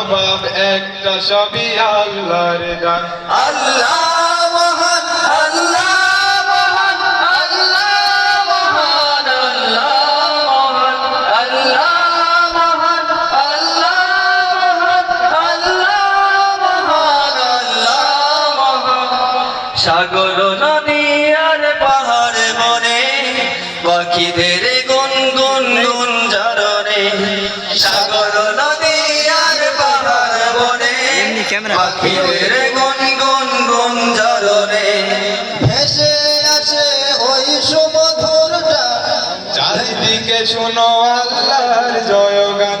জবাব একটা সবই আল্লাহর গান। আল্লাহ সাগর নদী আর পাহাড় বনে, পাখিদের গুন গুন গুন জারণে সাগর পাখিদের গুন গুন গুন জারনে ভেসে আসে ওই সুমধুরটা। চারিদিকে শোনো আল্লাহর জয়গান।